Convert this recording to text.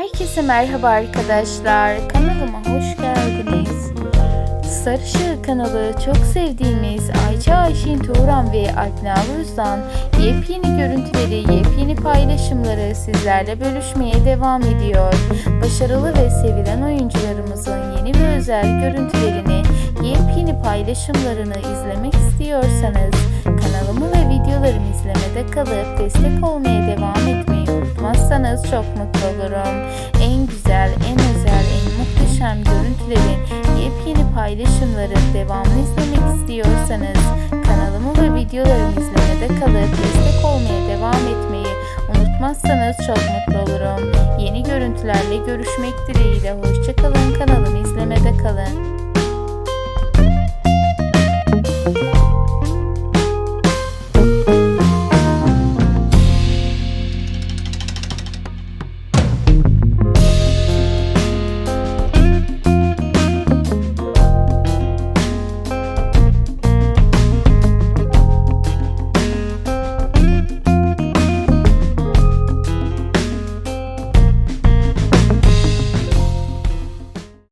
Herkese merhaba arkadaşlar. Kanalıma hoş geldiniz. Sarışık kanalı çok sevdiğimiz Ayça Ayşin Tuğran ve Alp Navruz'dan yepyeni görüntüleri, yepyeni paylaşımları sizlerle bölüşmeye devam ediyor. Başarılı ve sevilen oyuncularımızın yeni ve özel görüntülerini, yepyeni paylaşımlarını izlemek istiyorsanız kanalımı ve videolarımı izlemede kalıp destek olmaya devam etmeyi unutmazsanız çok mutlu olurum. En güzel, en özel, en muhteşem görüntülerin yepyeni paylaşımların devamını izlemek istiyorsanız kanalımı ve videolarımı izlemede kalıp destek olmaya devam etmeyi unutmazsanız çok mutlu olurum. Yeni görüntülerle görüşmek dileğiyle hoşçakalın kanalımı izlemede kalın.